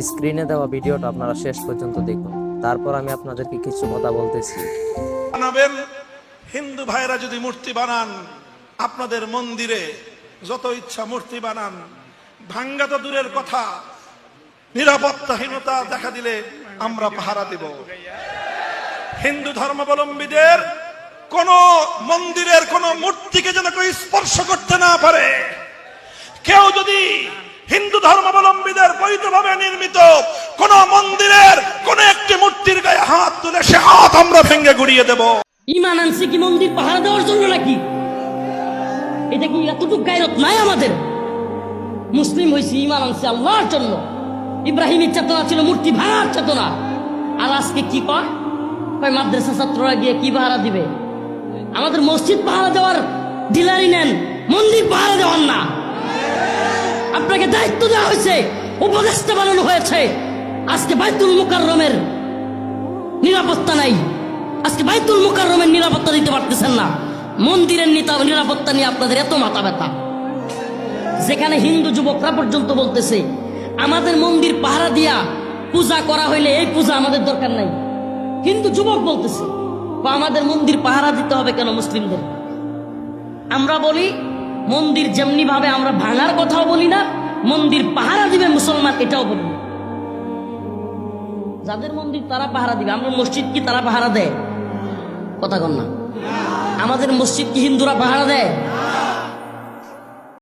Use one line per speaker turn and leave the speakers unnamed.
স্ক্রিনে দেওয়া ভিডিওটা আপনারা শেষ পর্যন্ত দেখুন। তারপর আমি আপনাদেরকে কিছু কথা বলতেছি।
বানাবেন, হিন্দু ভাইরা যদি মূর্তি বানান, আপনাদের মন্দিরে যত ইচ্ছা মূর্তি বানান। ভাঙ্গা তো দূরের কথা, নিরাপত্তাহীনতা দেখা দিলে আমরা পাহারা দেব। হিন্দু ধর্মাবলম্বীদের কোন মন্দিরের কোন মূর্তিকে যেন কেউ স্পর্শ করতে না পারে। কেউ যদি হিন্দু ধর্মাবলম্বীদের বৈধভাবে নির্মিত কোন মন্দিরের কোন একটি মূর্তির গায়ে হাত তুলে সে হাত আমরা ভেঙে গুড়িয়ে দেব।
ইমান আনছি কি মন্দির পাহারা দেওয়ার জন্য নাকি? এটা কি এতটুকু গায়রত নাই আমাদের? মুসলিম হয়েছি, ইমান আনছি আল্লাহর জন্য। ইব্রাহিমের চেতনা ছিল মূর্তি ভাঙার চেতনা। আর আজকে কি কয়? মাদ্রাসা ছাত্ররা গিয়ে কি ভাড়া দিবে? আমাদের মসজিদ পাহারা দেওয়ার ডিলারি নেন, মন্দির পাহারা দেওয়ার না। আপনাকে দায়িত্ব দেওয়া হয়েছে। উপদেষ্টা বানানো হয়েছে। আজকে বাইতুল মুকাররমের নিরাপত্তা নাই। আজকে বাইতুল মুকাররমের নিরাপত্তা দিতে পারতেছেন না। মন্দিরের নিরাপত্তা নিয়ে আপনাদের এত মাথা ব্যথা। যেখানে হিন্দু যুবকরা পর্যন্ত বলতেছে, আমাদের মন্দির পাহারা দিয়া পূজা করা হইলে এই পূজা আমাদের দরকার নাই। হিন্দু যুবক বলতেছে, বা আমাদের মন্দির পাহারা দিতে হবে কেন মুসলিমদের? আমরা বলি, মন্দির যেমনি ভাবে আমরা ভাঙার কথাও বলি না, মন্দির পাহারা দিবে এটাও বলুন। যাদের মন্দির তারা পাহারা দিবে। আমরা মসজিদ কি তারা পাহারা দেয়? কথা কন না। আমাদের মসজিদ কি হিন্দুরা পাহারা দেয়?